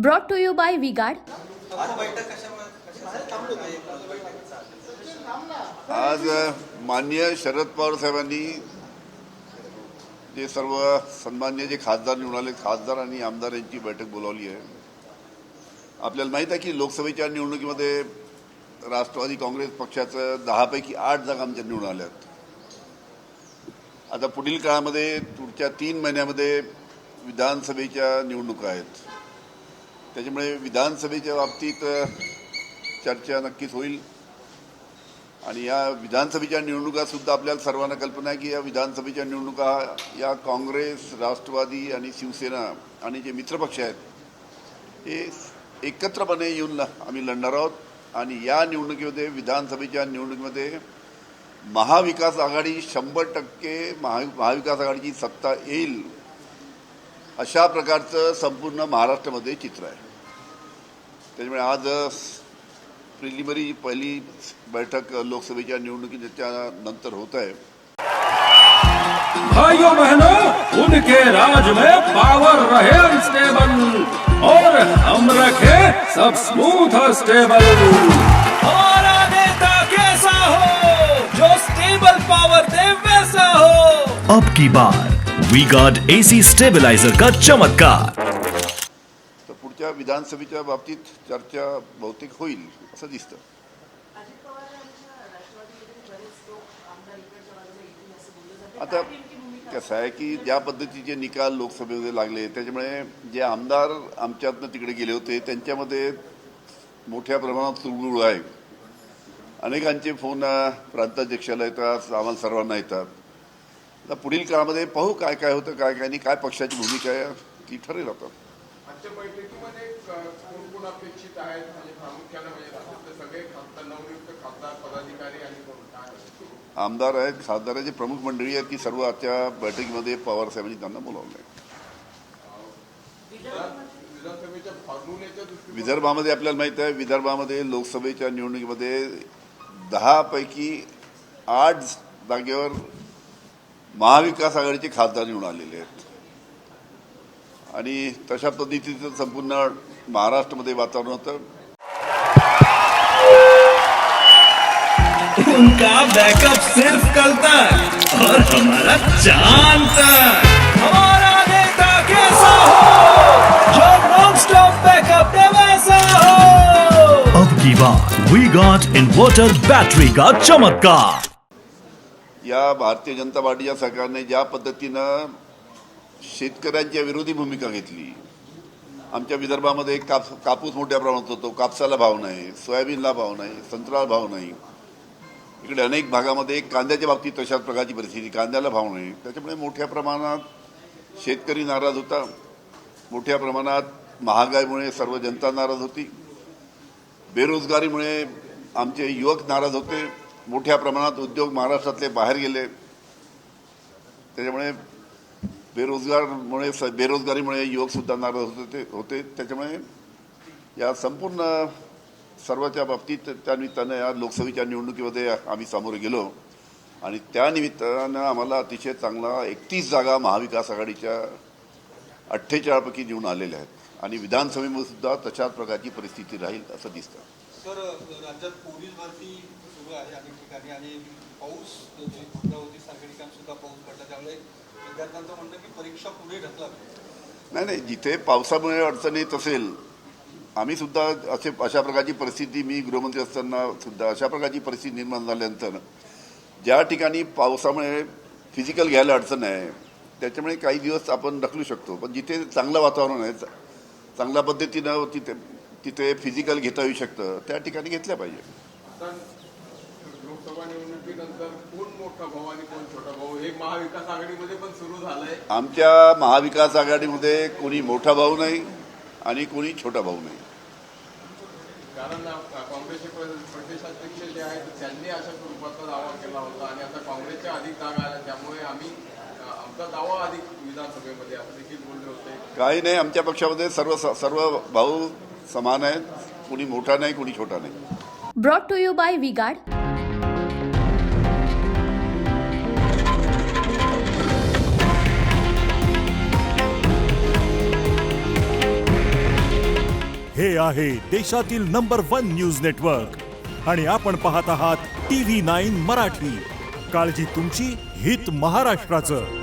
Brought to you by V Guard आज माननीय शरद पवार साहेबांनी जे सर्व सन्मान्य जे खासदार निवडून आले खासदार आणि आमदार यांची बैठक बोलावली आहे. आपल्याला माहीत आहे की लोकसभेच्या निवडणुकीमध्ये राष्ट्रवादी काँग्रेस पक्षाचं दहापैकी आठ जागा आमच्या निवडून आल्यात आता पुढील काळामध्ये पुढच्या तीन महिन्यामध्ये विधानसभेच्या निवडणुका आहेत. त्याच्यामुळे विधानसभेच्या बाबतीत चर्चा नक्कीच होईल. आणि या विधानसभेच्या निवडणुका सुद्धा आपल्याला सर्वांना कल्पना आहे की या विधानसभेच्या निवडणुका या काँग्रेस राष्ट्रवादी आणि शिवसेना आणि जे मित्रपक्ष आहेत हे एकत्रपणे येऊन आम्ही लढणार आहोत. आणि या निवडणुकीमध्ये विधानसभेच्या निवडणुकीमध्ये महाविकास आघाडी शंभर टक्के महा महाविकास आघाडीची सत्ता येईल. अशा प्रकारचं संपूर्ण महाराष्ट्रामध्ये चित्र आहे. त्याच्यामुळे आज प्रिलिमरी पहिली बैठक लोकसभेच्या निवडणुकीच्या नंतर होत आहे. भाइयों बहनों उनके राज में पावर रहे अनस्टेबल और हम रखे सब स्मूथ और स्टेबल हमारा नेता कैसा हो? जो स्टेबल पावर दे वैसा हो। अब की बार वी गार्ड एसी स्टेबिलायझर का चमत्कार. तर पुढच्या विधानसभेच्या बाबतीत चर्चा बहुतेक होईल असं दिसतं. आता कसं आहे की ज्या पद्धतीचे निकाल लोकसभेमध्ये लागले त्याच्यामुळे जे आमदार आमच्यातनं तिकडे गेले होते त्यांच्यामध्ये मोठ्या प्रमाणात तुळगुळ आहे. अनेकांचे फोन प्रांताध्यक्षाला येतात आम्हाला सर्वांना येतात. आता पुढील काळामध्ये पाहू काय काय होतं काय काय नाही काय पक्षाची भूमिका आहे ती ठरेल आता. आजच्या बैठकीमध्ये क- कोण कोण अपेक्षित आहेत? म्हणजे प्रामुख्याने म्हणजे सगळे खासदार नवनियुक्त खासदार पदाधिकारी आणि कोण? काय आमदार आहेत खासदाराची प्रमुख मंडळी आहेत ती सर्व आजच्या बैठकीमध्ये पवार साहेबांनी त्यांना बोलावलं आहे. विदर्भामध्ये आपल्याला माहीत आहे विदर्भामध्ये लोकसभेच्या निवडणुकीमध्ये दहा पैकी आठ जागेवर महाविकास आघाडीचे खासदार निवडून आलेले आहेत. आणि तशा पद्धतीचं संपूर्ण महाराष्ट्रामध्ये वातावरण होतं. उनका बैकअप सिर्फ कल तक और हमारा चांद तक। हमारा नेता कैसा हो? जो नॉन स्टॉप बैकअप दे वैसा हो। अब की बार वी गार्ड इन्वर्टर बैटरी का चमत्कार। या भारतीय जनता पार्टीच्या सरकारने ज्या पद्धतीनं शेतकऱ्यांच्या विरोधी भूमिका घेतली आमच्या विदर्भामध्ये काप कापूस मोठ्या प्रमाणात होतो कापसाला भाव नाही सोयाबीनला भाव नाही संत्र्याला भाव नाही. इकडे अनेक भागामध्ये कांद्याच्या बाबतीत तशाच प्रकारची परिस्थिती कांद्याला भाव नाही. त्याच्यामुळे मोठ्या प्रमाणात शेतकरी नाराज होता. मोठ्या प्रमाणात महागाईमुळे सर्व जनता नाराज होती. बेरोजगारीमुळे आमचे युवक नाराज होते. मोठ्या प्रमाणात उद्योग महाराष्ट्रातले बाहेर गेले. त्याच्यामुळे बेरोजगारमुळे स- बेरोजगारीमुळे युवकसुद्धा नाराज होते होते त्याच्यामुळे या संपूर्ण सर्वाच्या बाबतीत त्यानिमित्तानं या लोकसभेच्या निवडणुकीमध्ये आम्ही सामोरे गेलो. आणि त्या निमित्तानं आम्हाला अतिशय चांगला एकतीस जागा महाविकास आघाडीच्या अठ्ठेचाळपैकी निवडून आलेल्या आहेत. आणि विधानसभेमध्ये सुद्धा तशाच प्रकारची परिस्थिती राहील असं दिसतं. सर राज्यात पोलीस भरती सुरू आहे अनेक ठिकाणी आणि पाऊस जे होती सारख्या ठिकाणी सुद्धा पाऊस पडला. त्यामुळे विद्यार्थ्यांचं म्हणणं की परीक्षा पुढे ढकलावी नाही नाही जिथे पावसामुळे अडचण येत असेल आम्ही सुद्धा असे अशा प्रकारची परिस्थिती मी गृहमंत्री असताना सुद्धा अशा प्रकारची परिस्थिती निर्माण झाल्यानंतर ज्या ठिकाणी पावसामुळे फिजिकल घ्यायला अडचण आहे त्याच्यामुळे काही दिवस आपण ढकलू शकतो. पण जिथे चांगलं वातावरण आहे चांगल्या पद्धतीनं तिथे तिथे फिजिकल घेता येऊ शकतं. त्या ठिकाणी घेतल्या पाहिजे. लोकसभा निवडणुकीनंतर कोण मोठा भाऊ आणि कोण छोटा भाऊ? हे महाविकास आघाडीमध्ये पण सुरू झालंय. आमच्या महाविकास आघाडीमध्ये कोणी मोठा भाऊ नाही आणि कोणी छोटा भाऊ नाही. कारण काँग्रेसचे प्रदेशाध्यक्ष जे आहेत त्यांनी अशा स्वरूपाचा दावा केला होता आणि आता काँग्रेसच्या अधिक जागा आल्या. त्यामुळे आम्ही आमचा दावा अधिक विधानसभेमध्ये असं देखील बोलले होते. काही नाही आमच्या पक्षामध्ये सर्व सर्व भाऊ समान आहेत कोणी मोठा नाही कोणी छोटा नाही. Brought to you by V Guard हे आहे देशातील नंबर वन न्यूज नेटवर्क आणि आपण पाहत आहात टीव्ही नाईन मराठी. काळजी तुमची हित महाराष्ट्राचं.